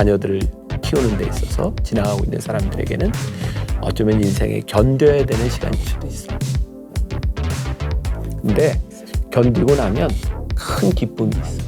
자녀들을 키우는 데 있어서 지나가고 있는 사람들에게는 어쩌면 인생에 견뎌야 되는 시간일 수도 있어요. 근데 견디고 나면 큰 기쁨이 있어.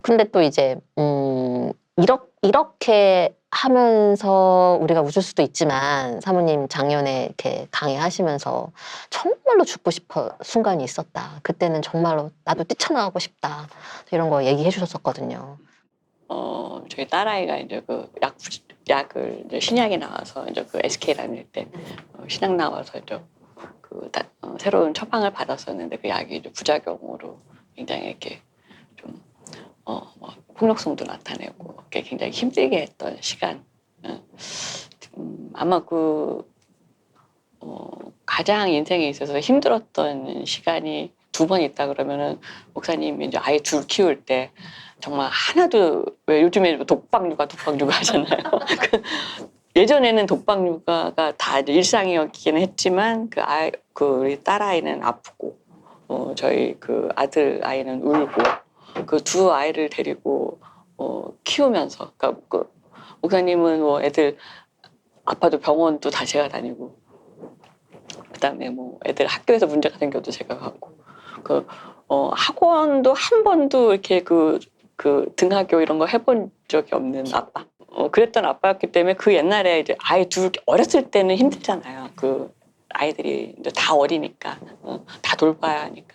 근데 또 이제 음 이렇게 이렇게 하면서 우리가 웃을 수도 있지만 사모님 작년에 이렇게 강의하시면서 정말로 죽고 싶어 순간이 있었다. 그때는 정말로 나도 뛰쳐나가고 싶다. 이런 거 얘기해 주셨었거든요. 어 저희 딸아이가 이제 그 약, 약을 이제 신약이 나와서 이제 그 SK 다닐 때 어, 신약 나와서 이제 그 다- 어, 새로운 처방을 받았었는데 그 약이 이제 부작용으로 굉장히 이렇게 좀 어, 뭐 폭력성도 나타내고 이렇게 굉장히 힘들게 했던 시간. 어, 음, 아마 그 어, 가장 인생에 있어서 힘들었던 시간이 두 번 있다 그러면은 목사님이 이제 아이 둘 키울 때 정말 하나도 왜 요즘에 독박 육아 독박 육아 하잖아요. 그 예전에는 독박 육아가 다 이제 일상이었기는 했지만 그 아이 그 우리 딸 아이는 아프고 어 저희 그 아들 아이는 울고 그 두 아이를 데리고 어 키우면서 그러니까 그 목사님은 뭐 애들 아파도 병원도 다 제가 다니고 그다음에 뭐 애들 학교에서 문제가 생겨도 제가 가고 그 어, 학원도 한 번도 이렇게 그, 그 등하교 이런 거 해본 적이 없는 아빠. 어, 그랬던 아빠였기 때문에 그 옛날에 이제 아이 둘 어렸을 때는 힘들잖아요. 그 아이들이 이제 다 어리니까 어, 다 돌봐야 하니까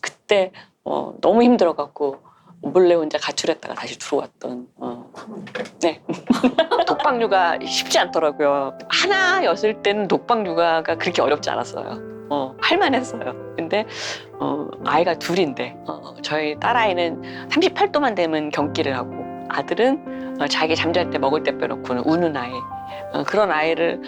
그때 어, 너무 힘들어갖고 몰래 혼자 가출했다가 다시 들어왔던 어. 네. 독박 육아 쉽지 않더라고요. 하나였을 때는 독박 육아가 그렇게 어렵지 않았어요. 어, 할만했어요. 근데 어, 아이가 둘인데 어, 저희 딸아이는 38도만 되면 경기를 하고 아들은 어, 자기 잠잘 때 먹을 때 빼놓고는 우는 아이. 어, 그런 아이를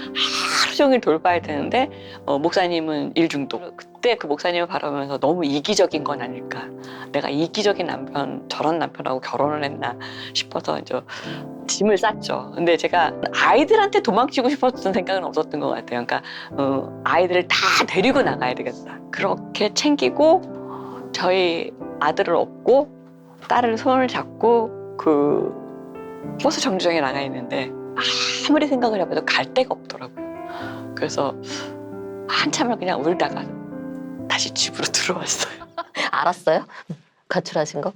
종일 돌봐야 되는데 어, 목사님은 일중독. 그때 그 목사님을 바라보면서 너무 이기적인 건 아닐까. 내가 이기적인 남편 저런 남편하고 결혼을 했나 싶어서 이제 짐을 쌌죠. 근데 제가 아이들한테 도망치고 싶었던 생각은 없었던 것 같아요. 그러니까 어, 아이들을 다 데리고 나가야 되겠다. 그렇게 챙기고 저희 아들을 업고 딸을 손을 잡고 그 버스 정류장에 나가 있는데 아무리 생각을 해봐도 갈 데가 없더라고요. 그래서 한참을 그냥 울다가 다시 집으로 들어왔어요. 알았어요? 가출하신 거?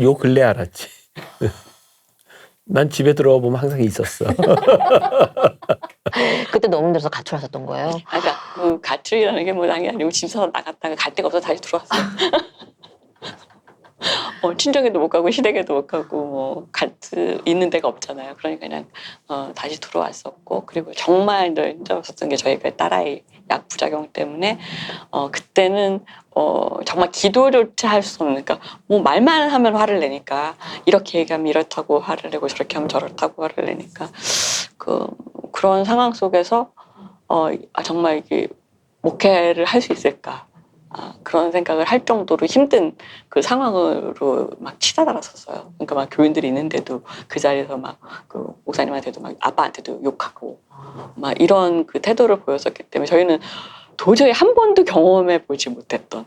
요 근래 알았지. 난 집에 들어와 보면 항상 있었어. 그때 너무 힘들어서 가출하셨던 거예요. 아, 그러니까 그 가출이라는 게 뭐 당연히 아니고 집에서 나갔다가 갈 데가 없어서 다시 들어왔어요. 어, 친정에도 못 가고 시댁에도 못 가고 뭐 같이 있는 데가 없잖아요. 그러니까 그냥 어, 다시 들어왔었고 그리고 정말 늘 힘들었었던 게 저희가 딸아이 약 부작용 때문에 어, 그때는 어, 정말 기도조차 할 수 없는 그러니까 뭐 말만 하면 화를 내니까 이렇게 얘기하면 이렇다고 화를 내고 저렇게 하면 저렇다고 화를 내니까 그 그런 상황 속에서 어, 아, 정말 이게 목회를 할 수 있을까 아, 그런 생각을 할 정도로 힘든 그 상황으로 막 치닫았었어요. 그러니까 막 교인들이 있는데도 그 자리에서 막 그 목사님한테도 막 아빠한테도 욕하고 막 이런 그 태도를 보였었기 때문에 저희는 도저히 한 번도 경험해 보지 못했던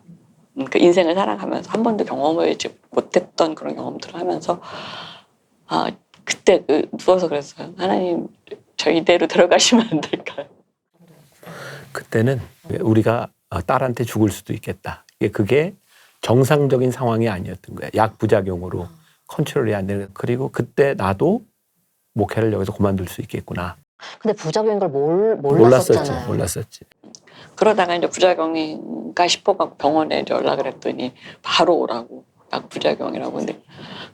음, 그 인생을 살아가면서 한 번도 경험하지 못했던 그런 경험들을 하면서 아 그때 그 누워서 그랬어요. 하나님 저 이대로 들어가시면 안 될까요? 그때는 우리가 딸한테 죽을 수도 있겠다. 이게 그게 정상적인 상황이 아니었던 거야. 약 부작용으로 컨트롤이 안 되는. 그리고 그때 나도 목회를 여기서 그만둘 수 있겠구나. 근데 부작용인 걸 몰, 몰랐었지. 몰랐었지. 그러다가 이제 부작용인가 싶어갖고 병원에 연락을 했더니 바로 오라고 약 부작용이라고 근데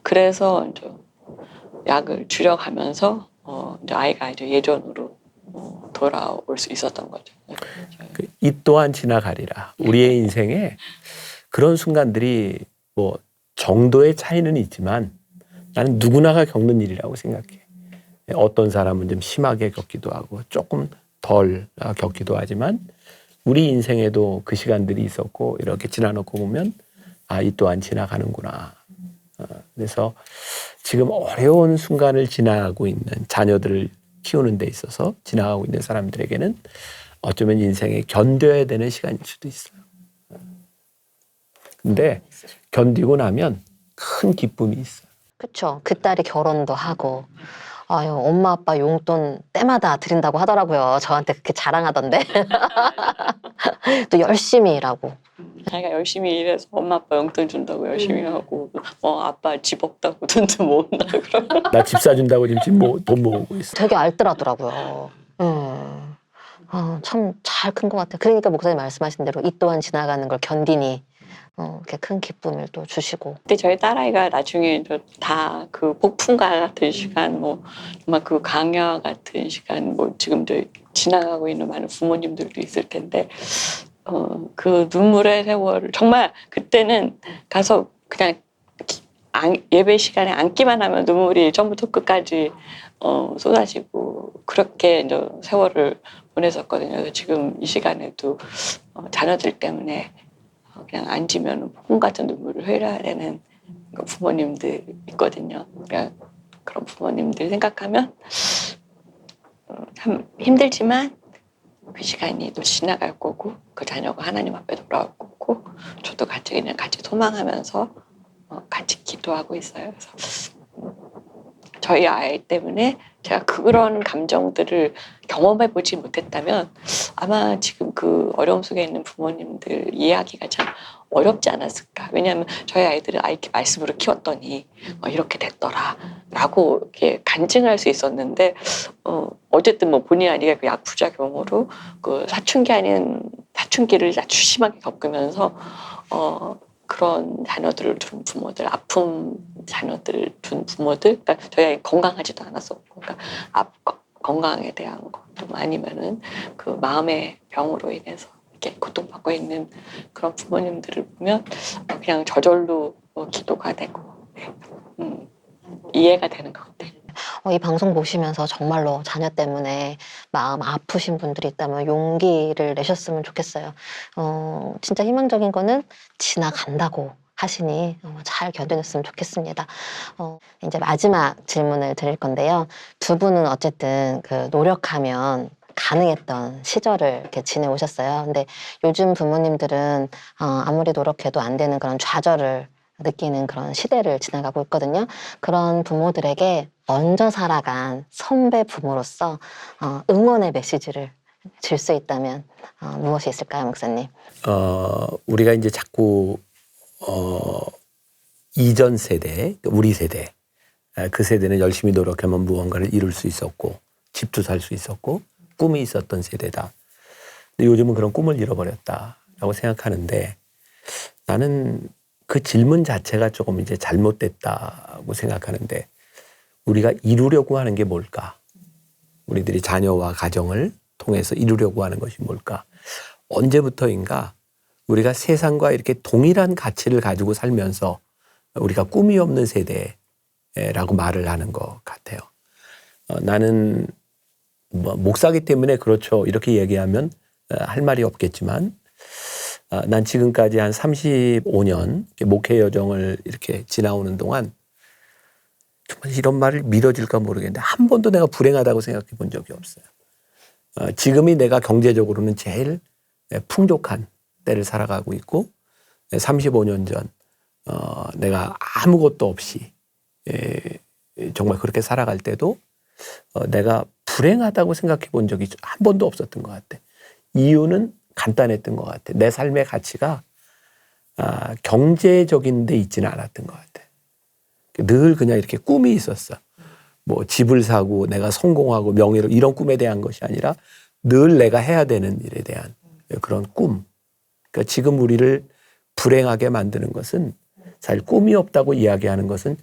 그래서 이제 약을 줄여가면서 어 이제 아이가 이제 예전으로 어 돌아올 수 있었던 거죠. 그이 또한 지나가리라. 우리의 인생에 그런 순간들이 뭐 정도의 차이는 있지만 나는 누구나가 겪는 일이라고 생각해. 어떤 사람은 좀 심하게 겪기도 하고 조금 덜 겪기도 하지만 우리 인생에도 그 시간들이 있었고 이렇게 지나놓고 보면 아, 이 또한 지나가는구나. 어, 그래서 지금 어려운 순간을 지나가고 있는 자녀들을 키우는 데 있어서 지나가고 있는 사람들에게는 어쩌면 인생에 견뎌야 되는 시간일 수도 있어요. 근데 견디고 나면 큰 기쁨이 있어. 그쵸. 그 딸이 결혼도 하고. 아유, 엄마 아빠 용돈 때마다 드린다고 하더라고요. 저한테 그렇게 자랑하던데. 또 열심히 일하고. 자기가 열심히 일해서 엄마 아빠 용돈 준다고 열심히 하고 어 아빠 집 없다고 돈도 모은다 그러고 나 집 사준다고 지금 집 모- 돈 모으고 있어. 되게 알뜰하더라고요. 음. 아, 참잘 큰 것 같아요. 그러니까 목사님 말씀하신 대로 이 또한 지나가는 걸 견디니 어, 이렇게 큰 기쁨을 또 주시고. 근데 저희 딸아이가 나중에 다 그 폭풍과 같은 시간 뭐 정말 그 강야 같은 시간 뭐 지금도 지나가고 있는 많은 부모님들도 있을 텐데 어 그 눈물의 세월을 정말 그때는 가서 그냥 기- 안- 예배 시간에 앉기만 하면 눈물이 처음부터 끝까지 어 쏟아지고 그렇게 이제 세월을 보냈었거든요. 지금 이 시간에도 어, 자녀들 때문에 어, 그냥 앉으면 폭풍 같은 눈물을 흘려야 되는 그 부모님들 있거든요. 그러니까 그런 부모님들 생각하면 어, 참 힘들지만 그 시간이 또 지나갈 거고 그 자녀가 하나님 앞에 돌아올 거고 저도 같이 그냥 같이 소망하면서 어, 같이 기도하고 있어요. 그래서 저희 아이 때문에 제가 그런 감정들을 경험해 보지 못했다면 아마 지금 그 어려움 속에 있는 부모님들 이해하기가 참 어렵지 않았을까. 왜냐하면 저희 아이들을 아이 말씀으로 키웠더니 어, 이렇게 됐더라라고 이렇게 간증할 수 있었는데 어, 어쨌든 뭐 본의 아니게 그 약 부작용으로 그 사춘기 아닌 사춘기를 아주 심하게 겪으면서 어, 그런 자녀들을 둔 부모들, 아픈 자녀들을 둔 부모들, 그러니까 저희 아이 건강하지도 않았었고, 그러니까 앞, 건강에 대한 것도 아니면은 그 마음의 병으로 인해서 이렇게 고통받고 있는 그런 부모님들을 보면 그냥 저절로 어, 기도가 되고 네. 음, 이해가 되는 것 같아요. 어, 이 방송 보시면서 정말로 자녀 때문에 마음 아프신 분들이 있다면 용기를 내셨으면 좋겠어요. 어, 진짜 희망적인 거는 지나간다고 하시니 어, 잘 견뎌냈으면 좋겠습니다. 어, 이제 마지막 질문을 드릴 건데요. 두 분은 어쨌든 그 노력하면 가능했던 시절을 이렇게 지내오셨어요. 근데 요즘 부모님들은 어, 아무리 노력해도 안 되는 그런 좌절을 느끼는 그런 시대를 지나가고 있거든요. 그런 부모들에게 먼저 살아간 선배 부모로서 어, 응원의 메시지를 줄 수 있다면 어, 무엇이 있을까요, 목사님? 어, 우리가 이제 자꾸 어, 이전 세대, 우리 세대, 아, 그 세대는 열심히 노력하면 무언가를 이룰 수 있었고 집도 살 수 있었고 꿈이 있었던 세대다. 근데 요즘은 그런 꿈을 잃어버렸다라고 생각하는데 나는 그 질문 자체가 조금 이제 잘못됐다고 생각하는데 우리가 이루려고 하는 게 뭘까? 우리들이 자녀와 가정을 통해서 이루려고 하는 것이 뭘까? 언제부터인가 우리가 세상과 이렇게 동일한 가치를 가지고 살면서 우리가 꿈이 없는 세대라고 말을 하는 것 같아요. 어, 나는 뭐 목사기 때문에 그렇죠. 이렇게 얘기하면 어, 할 말이 없겠지만 어, 난 지금까지 한 35년 목회 여정을 이렇게 지나오는 동안 정말 이런 말을 믿어질까 모르겠는데 한 번도 내가 불행하다고 생각해 본 적이 없어요. 어, 지금이 내가 경제적으로는 제일 예, 풍족한 때를 살아가고 있고 35년 전 어, 내가 아무것도 없이 예, 정말 그렇게 살아갈 때도 어, 내가 불행하다고 생각해 본 적이 한 번도 없었던 것 같아. 이유는 간단했던 것 같아. 내 삶의 가치가 아, 경제적인 데 있지는 않았던 것 같아. 늘 그냥 이렇게 꿈이 있었어. 뭐 집을 사고 내가 성공하고 명예를 이런 꿈에 대한 것이 아니라 늘 내가 해야 되는 일에 대한 그런 꿈. 그러니까 지금 우리를 불행하게 만드는 것은 사실 꿈이 없다고 이야기하는 것은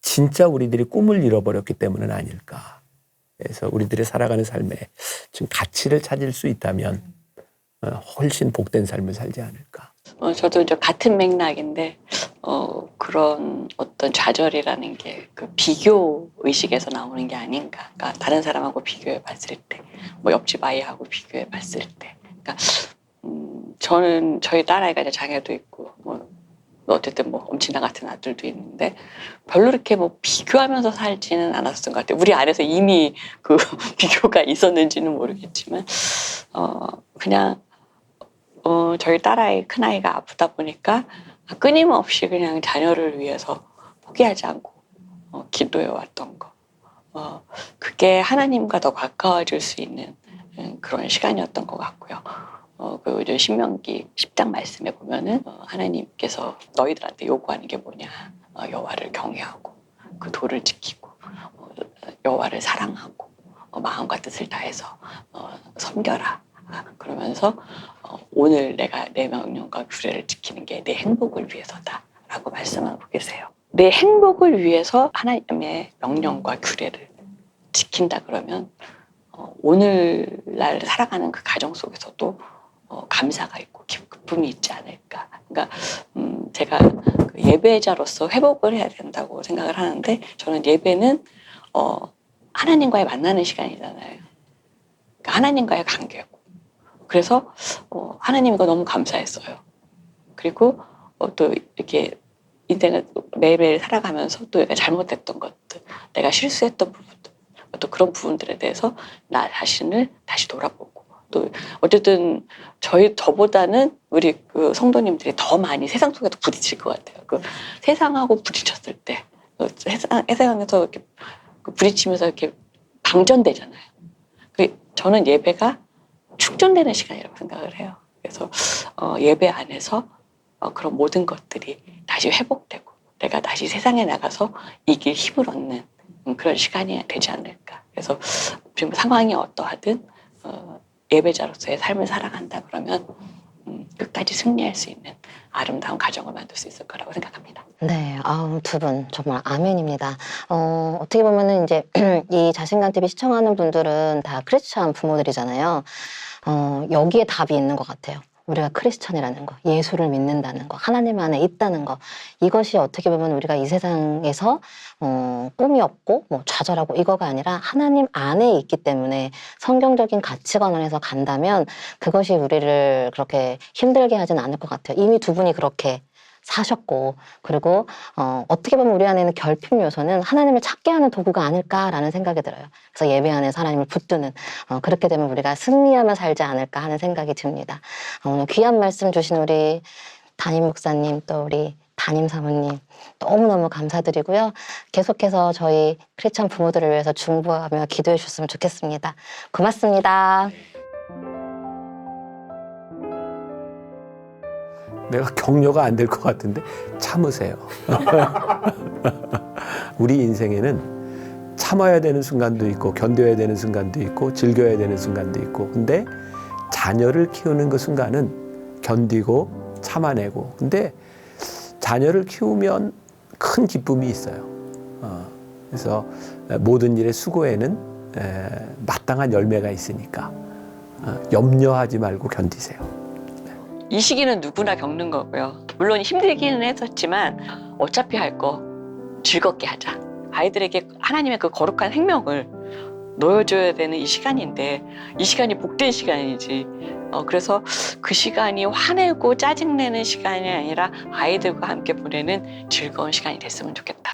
진짜 우리들이 꿈을 잃어버렸기 때문은 아닐까. 그래서 우리들이 살아가는 삶에 지금 가치를 찾을 수 있다면 어, 훨씬 복된 삶을 살지 않을까. 어, 저도 이제 같은 맥락인데 어, 그런 어떤 좌절이라는 게 그 비교 의식에서 나오는 게 아닌가. 그러니까 다른 사람하고 비교해 봤을 때, 뭐 옆집 아이하고 비교해 봤을 때. 그러니까 음, 저는 저희 딸아이가 이제 장애도 있고 뭐 어쨌든 뭐 엄친아 같은 아들도 있는데 별로 이렇게 뭐 비교하면서 살지는 않았었던 것 같아요. 우리 안에서 이미 그 비교가 있었는지는 모르겠지만 어 그냥 어 저희 딸아이 큰 아이가 아프다 보니까 끊임없이 그냥 자녀를 위해서 포기하지 않고 어, 기도해 왔던 거. 어, 그게 하나님과 더 가까워질 수 있는 음, 그런 시간이었던 것 같고요. 어, 그 이제 신명기 10장 말씀에 보면은 어, 하나님께서 너희들한테 요구하는 게 뭐냐? 어, 여호와를 경외하고 그 도를 지키고 어, 여호와를 사랑하고 어, 마음과 뜻을 다해서 어, 섬겨라. 아, 그러면서 어, 오늘 내가 내 명령과 규례를 지키는 게 내 행복을 위해서다라고 말씀하고 계세요. 내 행복을 위해서 하나님의 명령과 규례를 지킨다 그러면 어, 오늘날 살아가는 그 가정 속에서도 어, 감사가 있고 기쁨이 있지 않을까. 그러니까 음, 제가 그 예배자로서 회복을 해야 된다고 생각을 하는데 저는 예배는 어, 하나님과의 만나는 시간이잖아요. 그러니까 하나님과의 관계고. 그래서 어, 하나님 이거 너무 감사했어요. 그리고 어, 또 이렇게 인생을 매일매일 살아가면서 또 내가 잘못했던 것들, 내가 실수했던 부분들, 또 그런 부분들에 대해서 나 자신을 다시 돌아보고 또 어쨌든 저희 저보다는 우리 그 성도님들이 더 많이 세상 속에도 부딪힐 것 같아요. 그 세상하고 부딪혔을 때 그 세상 세상에서 이렇게 그 부딪히면서 이렇게 방전되잖아요. 그 저는 예배가 축전되는 시간이라고 생각을 해요. 그래서 어, 예배 안에서 어, 그런 모든 것들이 다시 회복되고 내가 다시 세상에 나가서 이길 힘을 얻는 음, 그런 시간이 되지 않을까. 그래서 지금 상황이 어떠하든 어, 예배자로서의 삶을 살아간다 그러면 음, 끝까지 승리할 수 있는 아름다운 가정을 만들 수 있을 거라고 생각합니다. 네, 아우 두 분 정말 아멘입니다. 어, 어떻게 보면은 이제 이 자신감 TV 시청하는 분들은 다 크리스천 부모들이잖아요. 어, 여기에 답이 있는 것 같아요. 우리가 크리스천이라는 거, 예수를 믿는다는 거, 하나님 안에 있다는 거, 이것이 어떻게 보면 우리가 이 세상에서 어, 꿈이 없고 뭐 좌절하고 이거가 아니라 하나님 안에 있기 때문에 성경적인 가치관 안에서 간다면 그것이 우리를 그렇게 힘들게 하진 않을 것 같아요. 이미 두 분이 그렇게 사셨고 그리고 어, 어떻게 보면 우리 안에는 결핍 요소는 하나님을 찾게 하는 도구가 아닐까라는 생각이 들어요. 그래서 예배 안에서 하나님을 붙드는 어, 그렇게 되면 우리가 승리하며 살지 않을까 하는 생각이 듭니다. 어, 오늘 귀한 말씀 주신 우리 담임 목사님 또 우리 담임 사모님 너무너무 감사드리고요. 계속해서 저희 크리스천 부모들을 위해서 중보하며 기도해 주셨으면 좋겠습니다. 고맙습니다. 내가 격려가 안 될 것 같은데 참으세요. 우리 인생에는 참아야 되는 순간도 있고 견뎌야 되는 순간도 있고 즐겨야 되는 순간도 있고 근데 자녀를 키우는 그 순간은 견디고 참아내고 근데 자녀를 키우면 큰 기쁨이 있어요. 어, 그래서 모든 일의 수고에는 에, 마땅한 열매가 있으니까 어, 염려하지 말고 견디세요. 이 시기는 누구나 겪는 거고요. 물론 힘들기는 했었지만 어차피 할 거 즐겁게 하자. 아이들에게 하나님의 그 거룩한 생명을 놓여줘야 되는 이 시간인데 이 시간이 복된 시간이지. 어, 그래서 그 시간이 화내고 짜증내는 시간이 아니라 아이들과 함께 보내는 즐거운 시간이 됐으면 좋겠다.